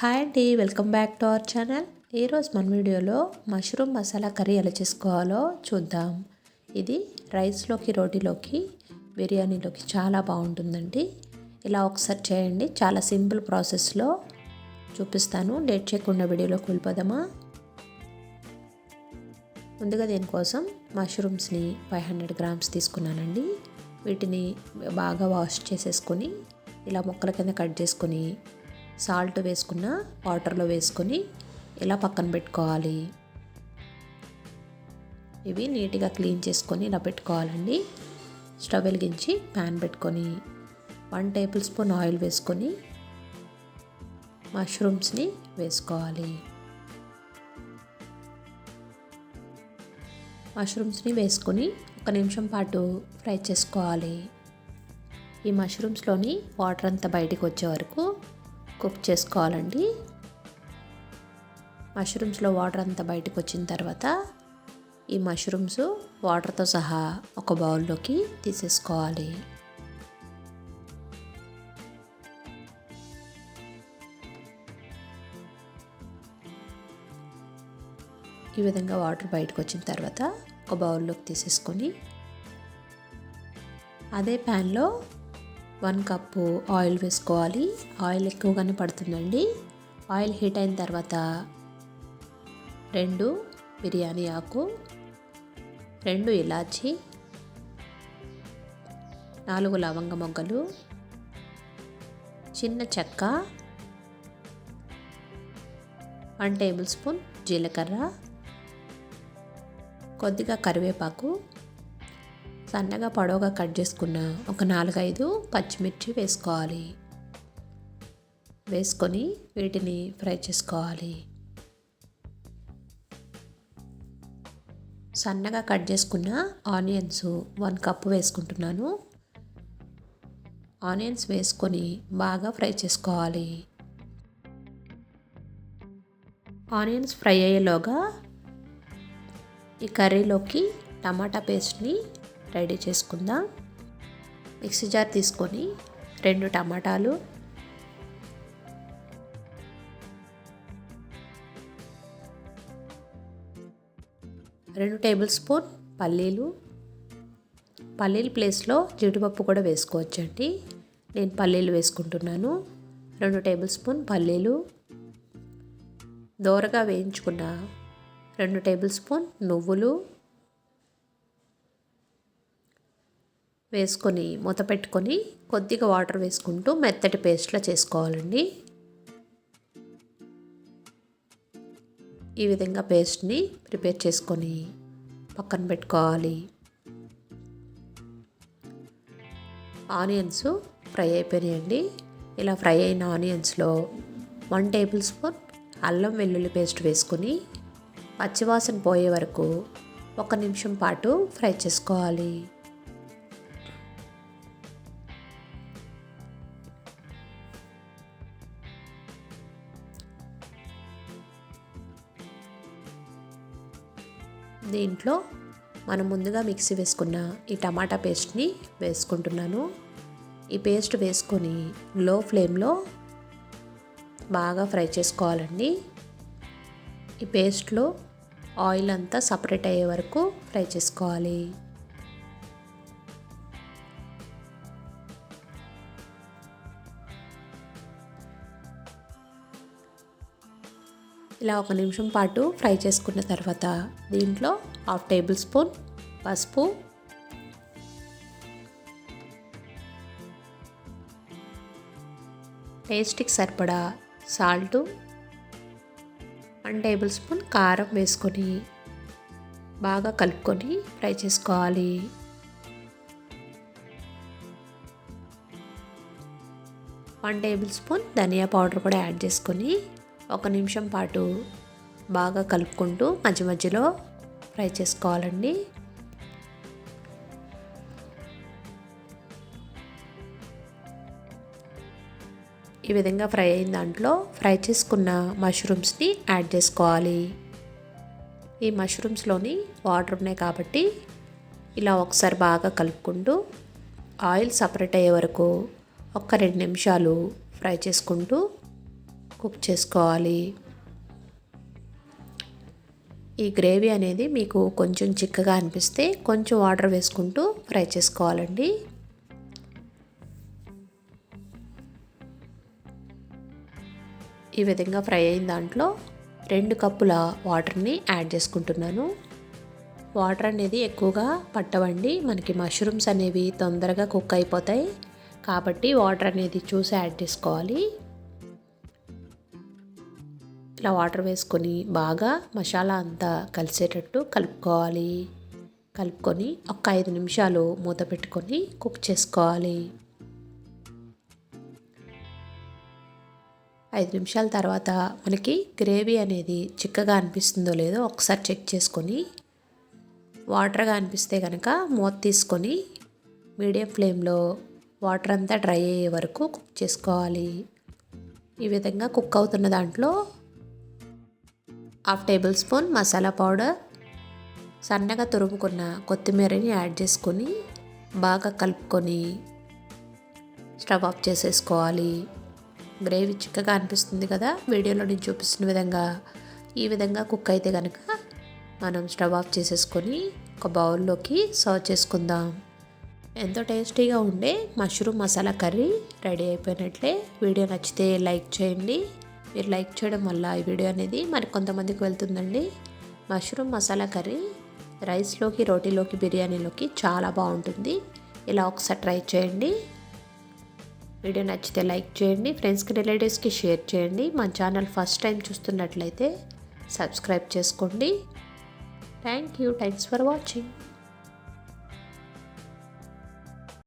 Hi అండి welcome back to our channel. ఈరోజు మన వీడియోలో మష్రూమ్ మసాలా కర్రీ ఎలా చేసుకోవాలో చూద్దాం. ఇది రైస్లోకి రోటీలోకి బిర్యానీలోకి చాలా బాగుంటుందండి. ఇలా ఒకసారి చేయండి. చాలా సింపుల్ ప్రాసెస్లో చూపిస్తాను. లేట్ చేయకుండా వీడియోలోకి వెళ్ళిపోదామా? ముందుగా దీనికోసం మష్రూమ్స్ని ఫైవ్ హండ్రెడ్ గ్రామ్స్ తీసుకున్నానండి. వీటిని బాగా వాష్ చేసేసుకొని ఇలా ముక్కల కింద కట్ చేసుకొని సాల్ట్ వేసుకున్న వాటర్లో వేసుకొని ఇలా పక్కన పెట్టుకోవాలి? ఇవి నీట్గా క్లీన్ చేసుకొని ఇలా పెట్టుకోవాలండి. స్టవ్ వెలిగించి ప్యాన్ పెట్టుకొని వన్ టేబుల్ స్పూన్ ఆయిల్ వేసుకొని మష్రూమ్స్ని వేసుకోవాలి. మష్రూమ్స్ని వేసుకొని ఒక నిమిషం పాటు ఫ్రై చేసుకోవాలి. ఈ మష్రూమ్స్లోని వాటర్ అంతా బయటికి వచ్చే వరకు కుక్ చేసుకోవాలండి. మష్రూమ్స్లో వాటర్ అంతా బయటకు వచ్చిన తర్వాత ఈ మష్రూమ్స్ వాటర్తో సహా ఒక బౌల్లోకి తీసేసుకోవాలి. ఈ విధంగా వాటర్ బయటకు వచ్చిన తర్వాత ఒక బౌల్లోకి తీసేసుకొని అదే ప్యాన్లో వన్ కప్పు ఆయిల్ వేసుకోవాలి. ఆయిల్ ఎక్కువగానే పడుతుందండి. ఆయిల్ హీట్ అయిన తర్వాత రెండు బిర్యానీ ఆకు రెండు ఇలాచి నాలుగు లవంగ మొగ్గలు చిన్న చెక్క వన్ టేబుల్ స్పూన్ జీలకర్ర కొద్దిగా కరివేపాకు సన్నగా పొడవుగా కట్ చేసుకున్న ఒక నాలుగైదు పచ్చిమిర్చి వేసుకోవాలి. వేసుకొని వీటిని ఫ్రై చేసుకోవాలి. సన్నగా కట్ చేసుకున్న ఆనియన్స్ వన్ కప్పు వేసుకుంటున్నాను. ఆనియన్స్ వేసుకొని బాగా ఫ్రై చేసుకోవాలి. ఆనియన్స్ ఫ్రై అయ్యేలోగా ఈ కర్రీలోకి టమాటా పేస్ట్ని రెడీ చేసుకుందాం. మిక్సీ జార్ తీసుకొని రెండు టమాటాలు రెండు టేబుల్ స్పూన్ పల్లీలు. పల్లీల ప్లేస్లో జీడిపప్పు కూడా వేసుకోవచ్చండి. నేను పల్లీలు వేసుకుంటున్నాను. రెండు టేబుల్ స్పూన్ పల్లీలు. దోరగా వేయించుకున్న రెండు టేబుల్ స్పూన్ నువ్వులు. వేసుకొని మూత పెట్టుకొని కొద్దిగా వాటర్ వేసుకుంటూ మెత్తటి పేస్ట్లా చేసుకోవాలండి. ఈ విధంగా పేస్ట్ని ప్రిపేర్ చేసుకొని పక్కన పెట్టుకోవాలి. ఆనియన్స్ ఫ్రై అయిపోయినాయండి. ఇలా ఫ్రై అయిన ఆనియన్స్లో వన్ టేబుల్ స్పూన్ అల్లం వెల్లుల్లి పేస్ట్ వేసుకొని పచ్చివాసన పోయే వరకు ఒక నిమిషం పాటు ఫ్రై చేసుకోవాలి. దీంట్లో మనం ముందుగా మిక్సీ వేసుకున్న ఈ టమాటా పేస్ట్ని వేసుకుంటున్నాను. ఈ పేస్ట్ వేసుకొని లో ఫ్లేమ్లో బాగా ఫ్రై చేసుకోవాలండి. ఈ పేస్ట్లో ఆయిల్ అంతా సపరేట్ అయ్యే వరకు ఫ్రై చేసుకోవాలి. ఇలా ఒక నిమిషం పాటు ఫ్రై చేసుకున్న తర్వాత దీంట్లో హాఫ్ టేబుల్ స్పూన్ పసుపు టేస్ట్కి సరిపడా సాల్టు వన్ టేబుల్ స్పూన్ కారం వేసుకొని బాగా కలుపుకొని ఫ్రై చేసుకోవాలి. వన్ టేబుల్ స్పూన్ ధనియా పౌడర్ కూడా యాడ్ చేసుకొని ఒక నిమిషం పాటు బాగా కలుపుకుంటూ మధ్య మధ్యలో ఫ్రై చేసుకోవాలండి. ఈ విధంగా ఫ్రై అయిన దాంట్లో ఫ్రై చేసుకున్న మష్రూమ్స్ని యాడ్ చేసుకోవాలి. ఈ మష్రూమ్స్లోని వాటర్ ఉన్నాయి కాబట్టి ఇలా ఒకసారి బాగా కలుపుకుంటూ ఆయిల్ సపరేట్ అయ్యే వరకు ఒక రెండు నిమిషాలు ఫ్రై చేసుకుంటూ కుక్ చేసుకోవాలి. ఈ గ్రేవీ అనేది మీకు కొంచెం చిక్కగా అనిపిస్తే కొంచెం వాటర్ వేసుకుంటూ ఫ్రై చేసుకోవాలండి. ఈ విధంగా ఫ్రై అయిన దాంట్లో రెండు కప్పుల వాటర్ని యాడ్ చేసుకుంటున్నాను. వాటర్ అనేది ఎక్కువగా పట్టవండి. మనకి మష్రూమ్స్ అనేవి తొందరగా కుక్ అయిపోతాయి. కాబట్టి వాటర్ అనేది చూసి యాడ్ చేసుకోవాలి. ఇలా వాటర్ వేసుకొని బాగా మసాలా అంతా కలిసేటట్టు కలుపుకోవాలి. కలుపుకొని ఒక ఐదు నిమిషాలు మూత పెట్టుకొని కుక్ చేసుకోవాలి. ఐదు నిమిషాల తర్వాత మనకి గ్రేవీ అనేది చిక్కగా అనిపిస్తుందో లేదో ఒకసారి చెక్ చేసుకొని వాటర్గా అనిపిస్తే కనుక మూత తీసుకొని మీడియం ఫ్లేమ్లో వాటర్ అంతా డ్రై అయ్యే వరకు కుక్ చేసుకోవాలి. ఈ విధంగా కుక్ అవుతున్న దాంట్లో half table spoon masala powder సన్నగా తురుముకున్న కొత్తిమీరని యాడ్ చేసుకొని బాగా కలుపుకొని స్టవ్ ఆఫ్ చేసేసుకోవాలి. గ్రేవీ చిక్కగా అనిపిస్తుంది కదా? వీడియోలో నేను చూపిస్తున్న విధంగా ఈ విధంగా కుక్ అయితే కనుక మనం స్టవ్ ఆఫ్ చేసేసుకొని ఒక బౌల్లోకి సర్వ్ చేసుకుందాం. ఎంతో టేస్టీగా ఉండే మష్రూమ్ మసాలా కర్రీ రెడీ అయిపోయినట్లే. వీడియో నచ్చితే లైక్ చేయండి. మీరు లైక్ చేయడం వల్ల ఈ వీడియో అనేది మరి కొంతమందికి వెళ్తుందండి. మష్రూమ్ మసాలా కర్రీ రైస్లోకి రోటీలోకి బిర్యానీలోకి చాలా బాగుంటుంది. ఇలా ఒకసారి ట్రై చేయండి. వీడియో నచ్చితే లైక్ చేయండి. ఫ్రెండ్స్కి రిలేటివ్స్కి షేర్ చేయండి. మా ఛానల్ ఫస్ట్ టైం చూస్తున్నట్లయితే సబ్స్క్రైబ్ చేసుకోండి. Thank you. Thanks for watching.